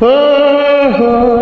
Oh, oh.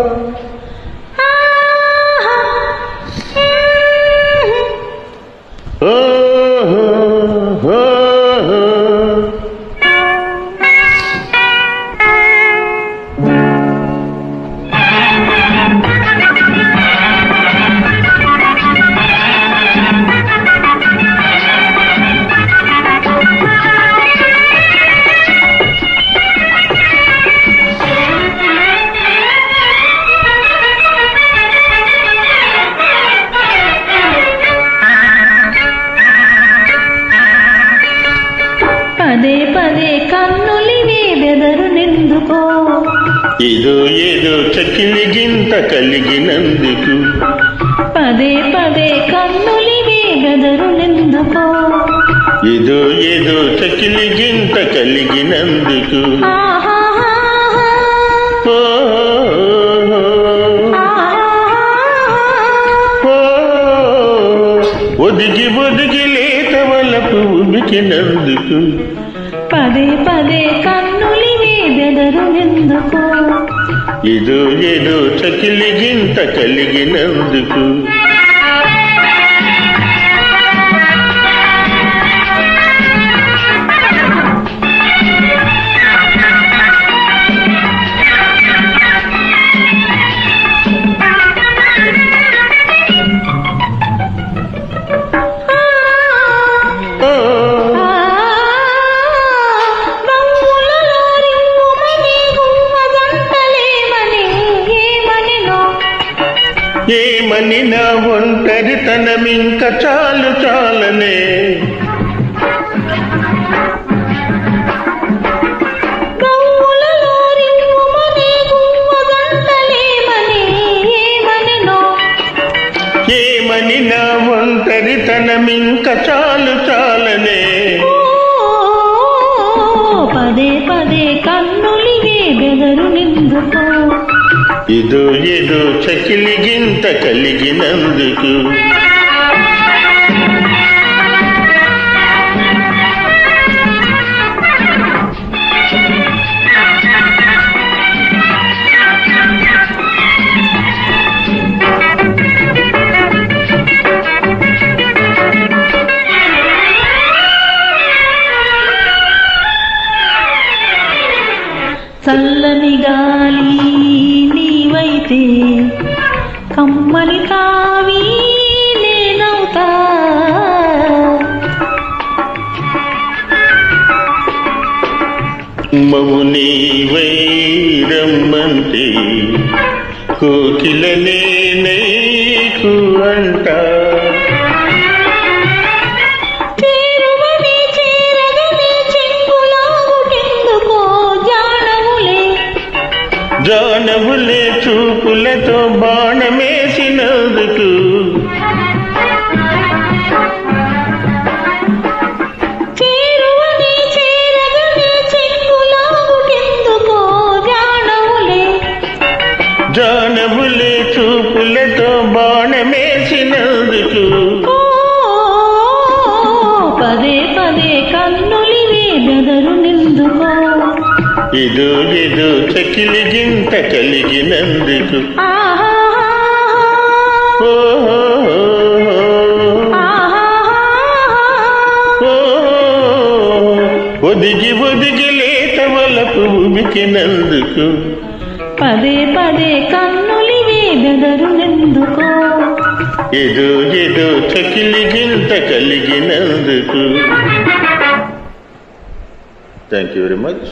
పదే పదే కన్నులివే బెదరు నిందుకో. ఏదో ఏదో చకిలి గింత కలిగినందుకు. పదే పదే కన్నులివే బెదరు నిందుకో. ఏదో ఏదో చకిలి గింత కలిగినందుకు. ఆహాహాహా, ఉబికినందుకు పదే పదే కన్నులివే బెదరు నిందుకో ఏదో ఏదో చకిలి గింత కలిగినందుకు. ఏమని నా ఒంటరితనమింక చాలు చాలనే? ఏమని నా? ఒంటరితనమింక చాలు చాలనే? పదే పదే కన్నులివే బెదరు నిందుకో ఇదో ఏదో చకిలి గింత కలిగినందుకు చల్లని గాలి నీవైతే కమ్మని తావి నేనవుతా. మౌని వైరమ్మంటే కోకిలనే నైకు అంటా. చూపులతో బాణమేసినందుకు. జానవులే చూపులతో బాణమేసినందుకు. పదే పదే కన్నులివే బెదరు నిందుకో ఇదో ఏదో చకిలి గింత కలిగినందుకు ఆహాహాహా, ఓహో ఆహాహాహా. ఒదిగి ఒదిగి లేత వలపు ఉబికినందుకు పదే పదే కన్నులివే బెదరు నిందుకో ఏదో ఏదో చకిలి గింత కలిగినందుకు థ్యాంక్ యూ వెరీ మచ్